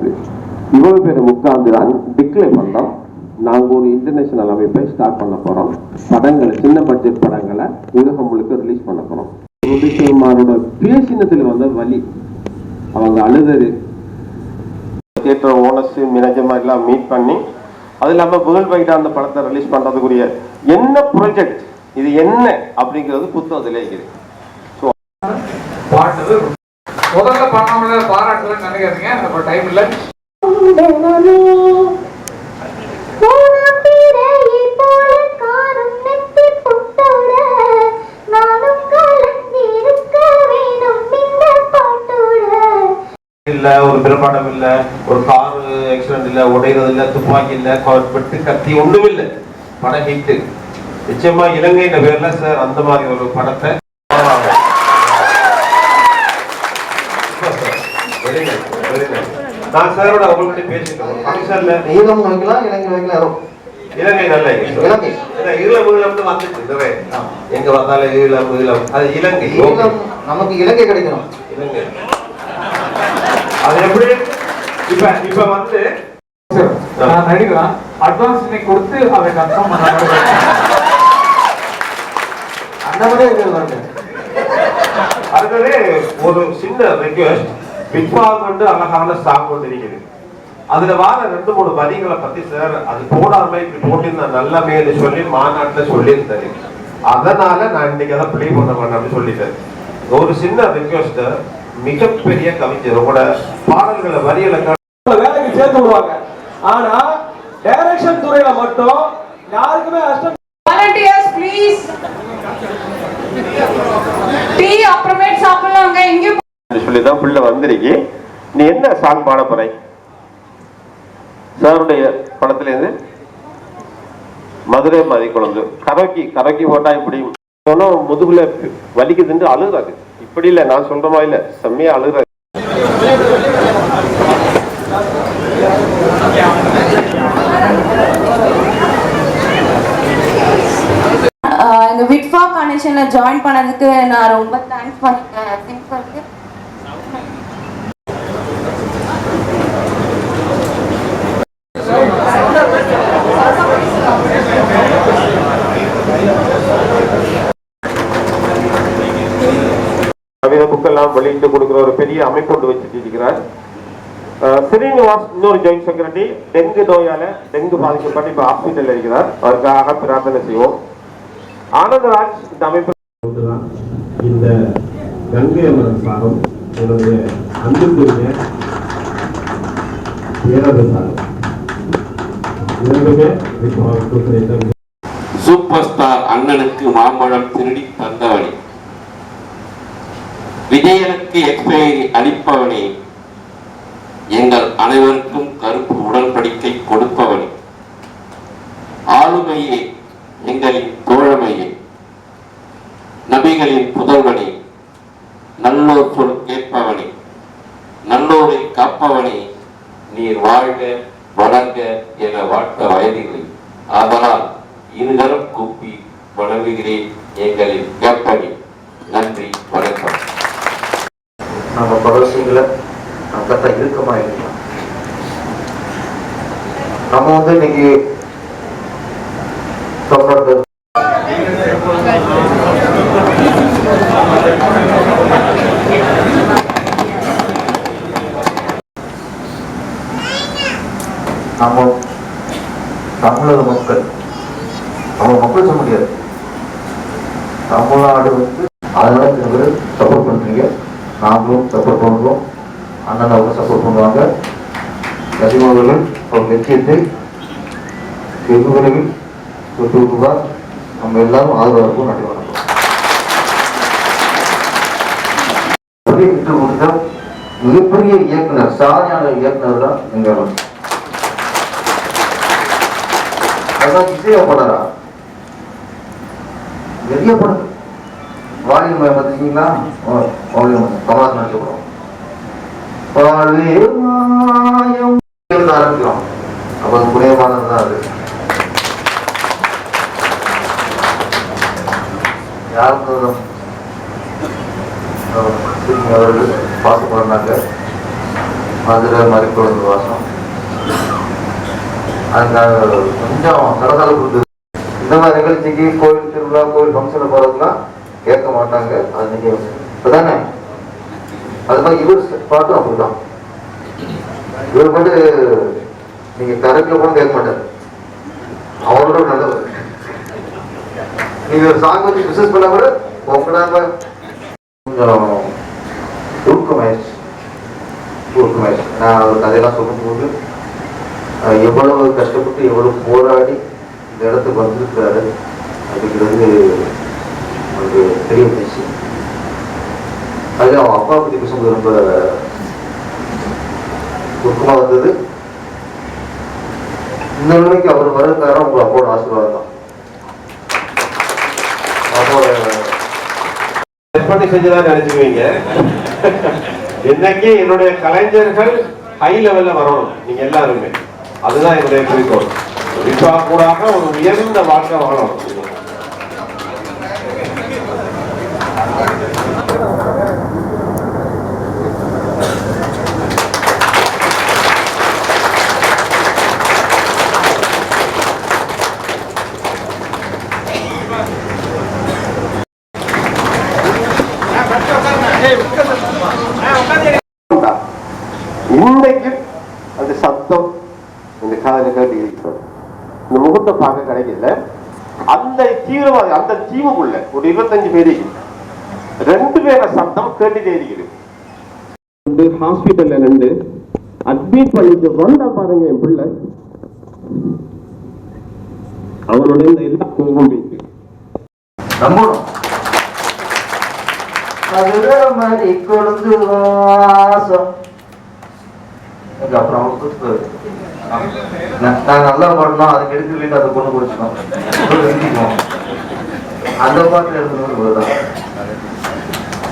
இருக்கு இவ்வளவு பேர் உட்கார்ந்து டிக்ளேர் பண்ணோம். நாங்கள் ஒரு இன்டர்நேஷனல் அமைப்பை ஸ்டார்ட் பண்ண போறோம். படங்களை சின்ன பட்ஜெட் படங்களை உலகம் முழுக்க ரிலீஸ் பண்ண போறோம். ருபிஷகுமாரோட பேசினதுல வந்த வலி. அவங்க அழுதது. தியேட்டர் ஓனர்ஸு மேனேஜர் எல்லாம் மீட் பண்ணி அது இல்லாமல் வேர்ல்ட் வைடா அந்த படத்தை ரிலீஸ் பண்றதுக்குரிய என்ன ப்ரொஜெக்ட் இது என்ன அப்படிங்கிறது புத்தகத்திலே இருக்குது. பாட்டு முதல்ல பண்ணாமல பாராட்டுறேன்னு நினைக்காதீங்க. நம்ம டைம் இல்லை. இல்லை இல்ல ஒரு பிரமாண்டம் இல்ல ஒரு கார் ஆக்சிடென்ட் இல்ல உடைகிறது இல்ல துப்பாக்கி இல்ல பெட்டு கத்தி ஒண்ணும் இல்ல படம் ஹிட் நிச்சயமா இலங்கைன்ற பேர்ல சார் அந்த மாதிரி ஒரு படத்தை நான் சாரோட அவங்கள்ட்ட பேசிட்டோம் ஃபங்க்ஷன்ல ஈழம் வைக்கலாம் இலங்கை வைக்கலாம் இலங்கை நல்ல இலங்கை. ஈழம் ஈழம்னு வந்துச்சு. நிறைய. எங்க வந்தாலும் ஈழம் ஈழம் அது இலங்கை. ஈழம் நமக்கு இலங்கை கிடைக்கணும். இலங்கை. அது எப்படி? இப்ப இப்ப வந்து நான் நடிக்கிறேன் அட்வான்ஸ் இன்னைக்கு கொடுத்து அதை கன்ஃபார்ம் பண்ண அந்த மாதிரி இருக்கிறது ஒரு சின்ன ரெக்வெஸ்ட் பிக் பாஸ் வந்து அழகான சாங் ஒன்று இருக்குது. அதுல வார ரெண்டு மூணு வரிகளை பத்தி சார் அது போடாம இப்படி போட்டிருந்தா நல்லமேன்னு சொல்லி மாநாட்டுல சொல்லியிருந்தாரு அதனால நான் இன்னைக்கு அதை ப்ளே பண்ண மாட்டேன் அப்படின்னு சொல்லிட்டேன். ஒரு சின்ன ரெக்வெஸ்ட் மிகப்பெரிய கவிஞர் உங்களோட பாடல்களை வரிகளை வேலைக்கு சேர்த்து விடுவாங்க. ஆனா டைரக்ஷன் துறையில மட்டும் யாருக்குமே அஷ்டம் வாலண்டியர்ஸ் ப்ளீஸ் சொல்லி தான் புள்ள வந்திருக்கு. நீ என்ன சாங் பாட போற? சாருடைய படத்துல இருந்து மதுரை மதி குழந்தை. கரோக்கி கரோக்கி போட்டா இப்படி சொன்னோம் முதுகுல வலிக்குதுன்னு அழுகுறாரு இப்படி இல்ல நான் சொல்ற மாதிரி இல்ல செம்மையா அழுகுறாரு இந்த விட்ஃபா கனெக்ஷன்ல ஜாயின் பண்ணதுக்கு நான் ரொம்ப தேங்க்ஸ் பண்ணிக்கிறேன் புக்கெல்லாம் வெளியிட்டு கொடுக்குற ஒரு பெரிய அமைப்பு கொண்டு வச்சுட்டு இருக்கிறார். ஸ்ரீனிவாஸ் இன்னொரு ஜாயிண்ட் செக்ரட்டரி டெங்கு நோயால டெங்கு பாதிக்கப்பட்டு இப்ப ஹாஸ்பிட்டல் இருக்கிறார். அவருக்காக பிரார்த்தனை செய்வோம். ஆனந்தராஜ் இந்த அமைப்பு இந்த கங்கை அமரன் சாரும் என்னுடைய அன்புக்குரிய சாரும். இரண்டுமே சூப்பர் ஸ்டார் அண்ணனுக்கு மாம்பழம் திருடி தந்தவனே விஜயனுக்கு எக்ஸ்பைரி அளிப்பவனே. எங்கள் அனைவருக்கும் கருப்பு உடன்படிக்கை கொடுப்பவனே. ஆளுமையே எங்களின் தோழமையே. நபிகளின் புதல்வனே நல்லோர் சொல் கேட்பவனே. நல்லோரை காப்பவனே நீர் வாழ்க வளர்க என வாழ்த்த வயதில்லை. ஆதலால் இருதரம் கூப்பி வணங்குகிறேன் எங்களின் கேப்பனே நன்றி வணக்கம். நம்ம பகவசிங்களை நம்ம தான் இருக்கலாம். நம்ம வந்து இன்னைக்கு தொடர்ந்து நம்ம தமிழக மக்கள் விஷயத்தை லட்சியத்தை வெகு விரைவில் தொட்டு விட்டுவார் நம்ம எல்லாரும் ஆதரவாகவும் நன்றி வணக்கம். விட்டு கொடுத்த மிகப்பெரிய இயக்குனர் சாதியான இயக்குனர் தான் எங்க அதான் இசையா படரா நிறைய படம். வாலியம் பார்த்துருக்கீங்களா வாலியம் கமலாசன் நடிச்ச படம். ஆரம்பிக்கிறோம் அப்போ அது புனிதமானது தான் அது. யாரும் அவர்கள் பண்ணாங்க. மதுரை மறிக்குழந்து வாசம். அதுக்காக கொஞ்சம் சலசலப்பு இருந்தது இந்த மாதிரி நிகழ்ச்சிக்கு கோயில் திருவிழா கோயில் ஃபங்க்ஷன் போறதுலாம் கேட்க மாட்டாங்க. அது நீங்க இப்பதானே? அது மாதிரி இவர் பாட்டும் அப்படிதான். இவர் வந்து நீங்க கரெக்ட்ல கூட கேட்க மாட்டார். அவரோட நல்லவர். நீங்க ஒரு சாங் வச்சு பிசினஸ் பண்ணா கூட உங்களால கொஞ்சம் ஊக்கமாயிடுச்சு. ஊக்கமாயிடுச்சு. நான் ஒரு கதையெல்லாம் சொல்லும்போது எவ்வளவு கஷ்டப்பட்டு எவ்வளவு போராடி இந்த இடத்துக்கு வந்திருக்கிறாரு அப்படிங்கிறது எனக்கு தெரிய வந்துச்சு அது அவன் அப்பா பத்தி பேசும்போது ரொம்ப துக்கமா வந்தது இந்த நிலைமைக்கு அவர் வர காரணம் உங்க அப்பாவோட ஆசீர்வாதம் தான். எப்படி நினைச்சுக்குவீங்க. என்னைக்கு என்னுடைய கலைஞர்கள் ஹை லெவல்ல வரணும் நீங்க எல்லாருமே. அதுதான் என்னுடைய குறிக்கோள். குறிப்பாக கூடாக ஒரு உயர்ந்த வாழ்க்கை வாழணும் இன்னைக்கு அந்த சத்தம் இந்த காதல கேட்டு இருக்கிறோம் இந்த முகத்தை பார்க்க கிடைக்கல அந்த தீவிரவாதி அந்த தீவுக்குள்ள ஒரு இருபத்தஞ்சு பேர் ரெண்டு பேர சத்தம் கேட்டுட்டே இருக்குது. வந்து ஹாஸ்பிட்டல்ல நின்று அட்மிட் பண்ணிட்டு வந்தா பாருங்க என் பிள்ளை. அவனோட இந்த எல்லா கோபம் போயிட்டு நம்பணும் அதுவே மாதிரி கொழுந்து வாசம். அப்புறம். நான் நல்லா பாடலாம் அதுக்கு எடுக்கல அந்த பொண்ணு குடிச்சிக்கோம் அந்த பாட்டு எழுதுனது இவர்தான்.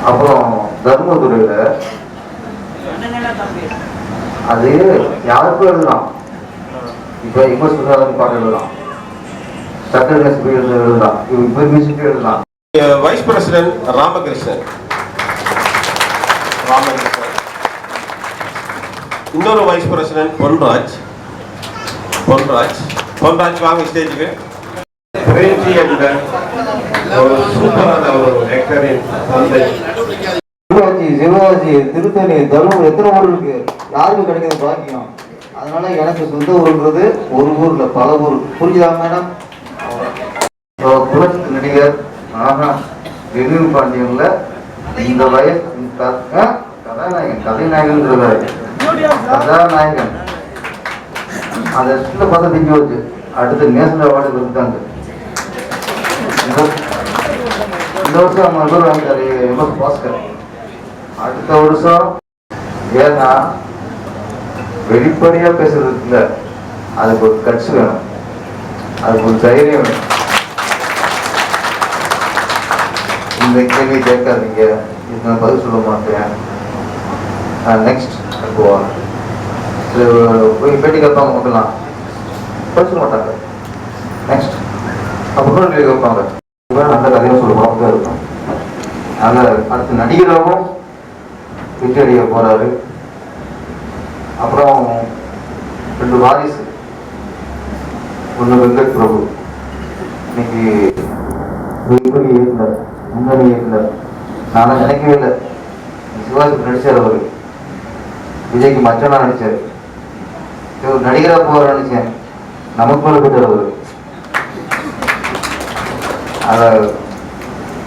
அப்புறம் தர்மதுரையில அது யாருக்கும் எழுதலாம். இப்ப இவங்க சுதாரன் பாட்டு எழுதலாம். சக்கர நெசுக்கு எழுதலாம். இப்ப மியூசிக் எழுதலாம். Vice president Ramakrishnan. ராமகிருஷ்ணன். இன்னொரு வைஸ் பிரசிடென்ட் பொன்ராஜ். பொன்ராஜ். பொன்ராஜ் வாங்க ஸ்டேஜுக்கு பிரேம்ஜி ஒரு சூப்பரான ஒரு நெக்டரின் தந்தை சிவாஜி சிவாஜி திருத்தணி தருமபுரி எத்தனை ஊர் இருக்கு? யாருக்கு கிடைக்கிறது பாக்கியம்? அதனால எனக்கு சொந்த ஊருன்றது ஒரு ஊர்ல பல ஊர் புரிஞ்சுதா மேடம்? புரட்சி நடிகர் ஆஹா திடீர் பாண்டியன்ல இந்த வயசு இந்த கதாநாயகன் கதைநாயகன். கதாநாயகன் அந்த பார்த்தா திங்கி வச்சு அடுத்து நேஷனல் அவார்டு கொடுத்தாங்க இந்த- இந்த வருஷம் நம்ம இவர் வாங்கிட்டாரு பாஸ்கர். அடுத்த வருஷம் ஏன்னா வெளிப்படையா பேசுறது இல்ல. அதுக்கு ஒரு கட்சி வேணும். அதுக்கு ஒரு தைரியம் வேணும். இந்த கேள்வி கேட்காதீங்க. இது நான் பதில் சொல்ல மாட்டேன். நெக்ஸ்ட் போவாங்க. போய் பேட்டி கேட்பாங்க மக்கள்லாம். பேச மாட்டாங்க. நெக்ஸ்ட் அப்புறம் வைப்பாங்க. கேட்பாங்க அந்த கதையை சொல்லுவாங்க தான் இருக்கும் அங்க அடுத்து நடிகராகவும் விட்டு போறாரு. அப்புறம் ரெண்டு வாரிசு. ஒன்று வெங்கட் பிரபு. இன்னைக்கு விபடி இயக்குனர்? முன்னணி இயக்குனர். நானும் நினைக்கவே இல்லை. சிவாஜி நடிச்சார் அவரு. விஜய்க்கு மச்சனா நடிச்சார். இவர் நடிகரா போற நினைச்சேன். நமக்கு அவர். அதை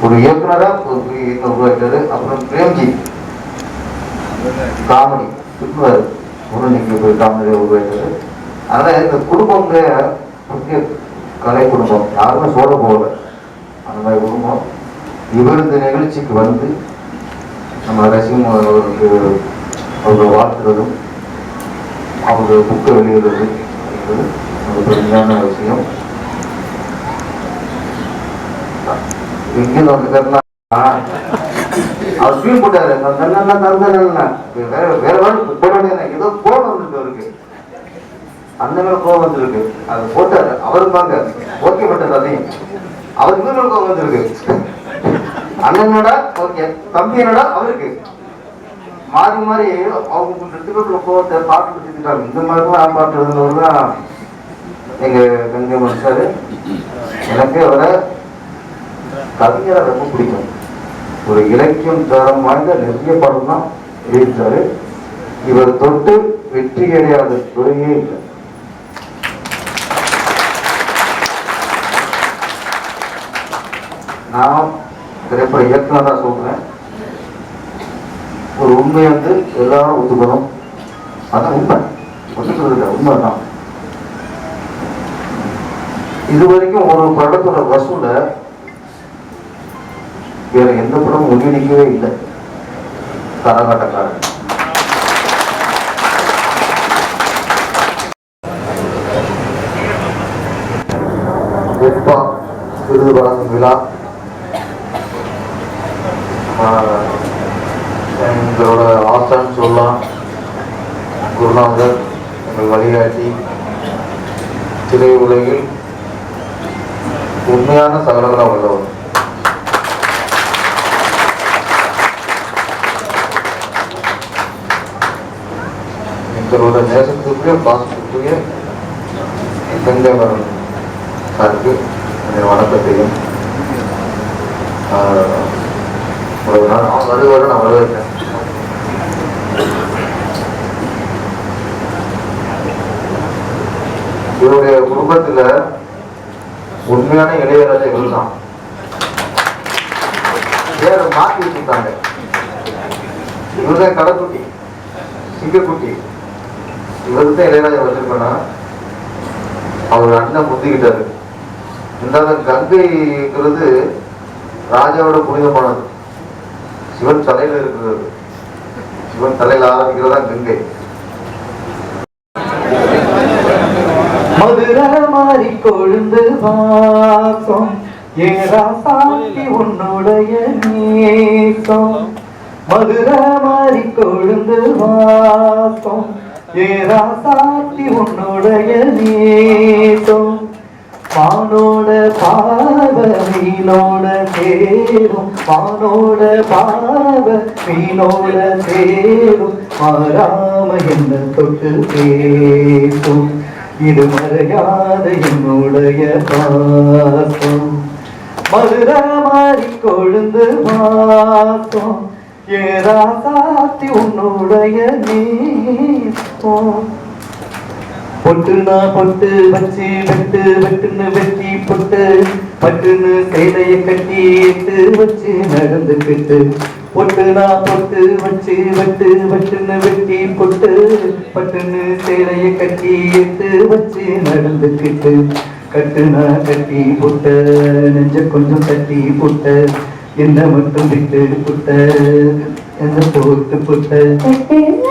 ஒரு இயக்குனரா ஒரு உருவாக்கிட்டாரு அப்புறம் பிரேம்ஜி. காமெடி. சுற்றுவார். ஒரு போய் காமெடியை உருவாக்கிட்டாரு அதனால இந்த குடும்பம்ல முக்கிய கலை குடும்பம். யாருமே சொல்ல போகல. அந்த மாதிரி குடும்பம் இவர் இந்த நிகழ்ச்சிக்கு வந்து நம்ம ரசிகம் அவருக்கு அவரை வாழ்த்துறதும் அவங்க புக்கை வெளியிடுறது என்பது ஒரு பெருமையான விஷயம். எங்கிருந்து வந்துட்டாருன்னா அவர் ஃபீல் போட்டாரு நான் தந்தேன்னா வேற வேற வேலை போட ஏதோ கோபம் வந்துருக்கு அவருக்கு அந்த மேல கோபம் வந்துருக்கு அது போட்டாரு அவரு பாங்க ஓகே பட்டது அதையும் அவர் மேல கோபம் வந்திருக்கு அண்ணனோட ஓகே தம்பி என்னடா அவருக்கு மாறி மாறி அவங்க ரெண்டு பேருக்கு பாட்டு வச்சுக்கிட்டாங்க இந்த மாதிரிலாம் பாட்டு எழுதுனவர் எங்க கங்கை மனுஷாரு எனக்கு அவரை கவிஞரை ரொம்ப பிடிக்கும். ஒரு இலக்கியம் தரம் வாய்ந்த நிறைய படம் தான் எழுதிட்டாரு இவர் தொட்டு வெற்றி கிடையாத துறையே இல்லை. நான் திரைப்பட இயக்குனர் தான் சொல்றேன். ஒரு உண்மை வந்து எல்லாரும் ஒத்துக்கணும். அதான் உண்மை. ஒத்துக்கிறது உண்மை தான் இது வரைக்கும் ஒரு படத்தோட வசூல வேற எந்த படமும் ஒன்றிணைக்கவே இல்லை. கரகாட்டக்காரன் வெப்பா விருது வழங்கும் விழா. எங்களோட ஆசான்னு சொல்லலாம். குருநாதர் எங்கள் வழிகாட்டி. திரை உலகில் உண்மையான சகலகலா உள்ளவர் எங்களோட நேசத்துக்குரிய பாசத்துக்குரிய கங்கவரன் சாருக்கு என்னுடைய வணக்கத்தையும் ஆஹ், ஒரு நாள் அவன் வருவாரு நான் வரவேற்கிறேன். இவருடைய குடும்பத்துல உண்மையான இளையராஜா இவர் தான். பேரை மாத்தி வச்சுட்டாங்க இவர்தான் கடைக்குட்டி சிங்கக்குட்டி. இவருக்கு தான் இளையராஜா வச்சிருக்கோன்னா அவர் அண்ணன் முந்திக்கிட்டாரு. இருந்தாலும் கங்கைங்கிறது ராஜாவோட புனிதமானது. சிவன் தலையில இருக்கிறது. சிவன் தலையில ஆரம்பிக்கிறதா கங்கை. மதுரை மாறி கொழுந்து வாசம் ஏரா சாத்தி உன்னுடைய நேசம். மதுரை மாறி கொழுந்து வாசம் ஏராசாத்தி உன்னுடைய நேசம் மானோட பாவ மீனோட சேரும் மானோட பாவ மீனோட சேரும் மாறாம என்ன தொட்டு பேசும் இது மறையாத என்னுடைய பாசம். மதுரை மாறி கொழுந்து வாசம் ஏதா உன்னுடைய நேசம் பொட்டுனா பொட்டு வச்சு வெட்டு வெட்டுன்னு வெட்டி பொட்டு பட்டுன்னு சேலைய கட்டி எட்டு வச்சு நடந்துக்கிட்டு பொட்டுனா பொட்டு வச்சு வெட்டு வெட்டுன்னு வெட்டி பொட்டு பட்டுன்னு சேலைய கட்டி எட்டு வச்சு நடந்துக்கிட்டு கட்டுனா கட்டி புட்ட நெஞ்ச கொஞ்சம் கட்டி புட்ட. என்ன மட்டும் விட்டு புட்ட என்ன போட்டு புட்ட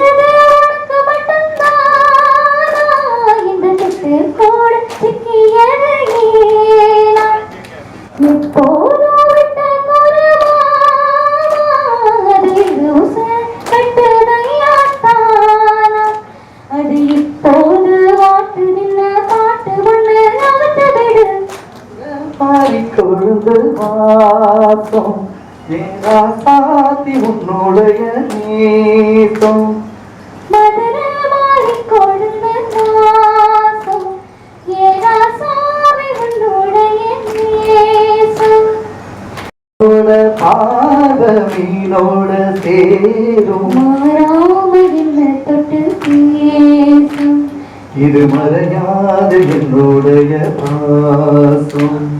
உன்னுடைய நேசம். உன்னோட பாத மீனோட சேரும். இது மறையாது என்னுடைய பாசம்.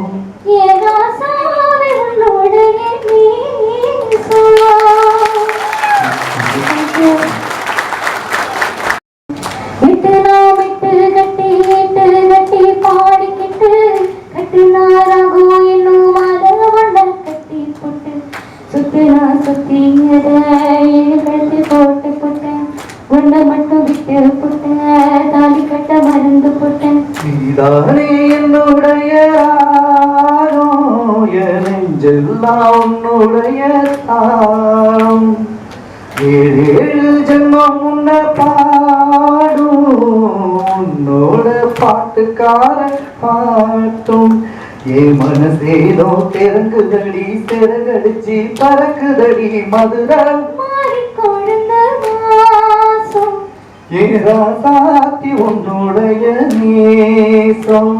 நெஞ்செல்லாம் உன்னுடைய தாம் ஏழு ஏழு ஜென்மம் உன்னை பாடும். உன்னோட பாட்டுக்கார பாட்டும். என் மனசேனோ திறங்குதடி சிறகடிச்சு பறக்குதடி மதுரம் வாசம் ஏராசாத்தி உன்னுடைய நேசம்.